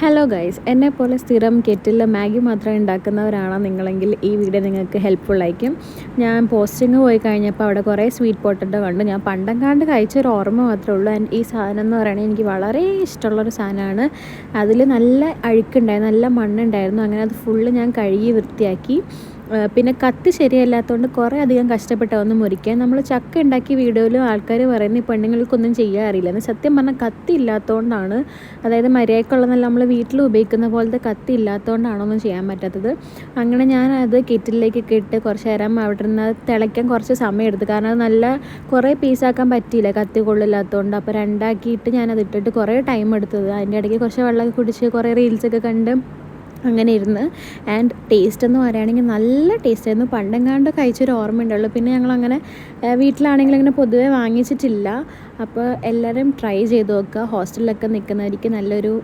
Hello guys എന്നെപ്പോലെ പോലെ സ്ഥിരം കെറ്റിൽ മാഗി മാത്രം ഉണ്ടാക്കുന്നവരാണോ നിങ്ങളെങ്കിൽ ഈ വീഡിയോ നിങ്ങൾക്ക് ഹെൽപ്ഫുൾ ആയിരിക്കും. ഞാൻ പോസ്റ്റിംഗ് പോയി കഴിഞ്ഞപ്പോൾ അവിടെ കുറേ സ്വീറ്റ് പൊട്ടറ്റോ കണ്ടു. ഞാൻ പണ്ടങ്കാണ്ട് കഴിച്ചൊരു ഓർമ്മ മാത്രമേ ഉള്ളൂ. ആൻഡ് ഈ സാധനം എന്ന് പറയുന്നത് എനിക്ക് വളരെ ഇഷ്ടമുള്ളൊരു സാധനമാണ്. അതിൽ നല്ല അഴുക്കുണ്ടായിരുന്നു നല്ല മണ്ണുണ്ടായിരുന്നു. അങ്ങനെ അത് ഫുള്ള് ഞാൻ കഴുകി വൃത്തിയാക്കി. പിന്നെ കത്ത് ശരിയല്ലാത്തതുകൊണ്ട് കുറേ അധികം കഷ്ടപ്പെട്ട ഒന്ന് മുറിക്കാൻ. നമ്മൾ ചക്ക ഉണ്ടാക്കിയ വീഡിയോയിലും ആൾക്കാർ പറയുന്നത് ഈ പെണ്ണുങ്ങൾക്കൊന്നും ചെയ്യാൻ അറിയില്ല. എന്ന് സത്യം പറഞ്ഞാൽ കത്തി ഇല്ലാത്തതുകൊണ്ടാണ് അതായത് മര്യാദക്കുള്ളതല്ല നമ്മൾ വീട്ടിൽ ഉപയോഗിക്കുന്ന പോലത്തെ കത്തി ഇല്ലാത്തതുകൊണ്ടാണോ ഒന്നും ചെയ്യാൻ പറ്റാത്തത്. അങ്ങനെ ഞാൻ അത് കിറ്റിലേക്കൊക്കെ ഇട്ട് കുറച്ച് നേരം അവിടെ നിന്ന് തിളയ്ക്കാൻ കുറച്ച് സമയം എടുത്തു കാരണം അത് നല്ല കുറേ പീസാക്കാൻ പറ്റിയില്ല കത്തി കൊള്ളില്ലാത്തതുകൊണ്ട് അപ്പോൾ രണ്ടാക്കിയിട്ട് ഞാനത് ഇട്ടിട്ട് കുറേ ടൈം എടുത്തത്. അതിന്റെ ഇടയ്ക്ക് കുറച്ച് വെള്ളമൊക്കെ കുടിച്ച് കുറേ റീൽസൊക്കെ കണ്ട് അങ്ങനെ ഇരുന്ന്. ആൻഡ് ടേസ്റ്റ് എന്ന് പറയുകയാണെങ്കിൽ നല്ല ടേസ്റ്റ് ആയിരുന്നു. പണ്ടെങ്ങാണ്ട് കഴിച്ചൊരു ഓർമ്മയുണ്ടുള്ളൂ പിന്നെ ഞങ്ങളങ്ങനെ വീട്ടിലാണെങ്കിൽ അങ്ങനെ പൊതുവെ വാങ്ങിച്ചിട്ടില്ല. അപ്പോൾ എല്ലാവരും ട്രൈ ചെയ്ത് നോക്കുക. ഹോസ്റ്റലിലൊക്കെ നിൽക്കുന്നവർക്ക് നല്ലൊരു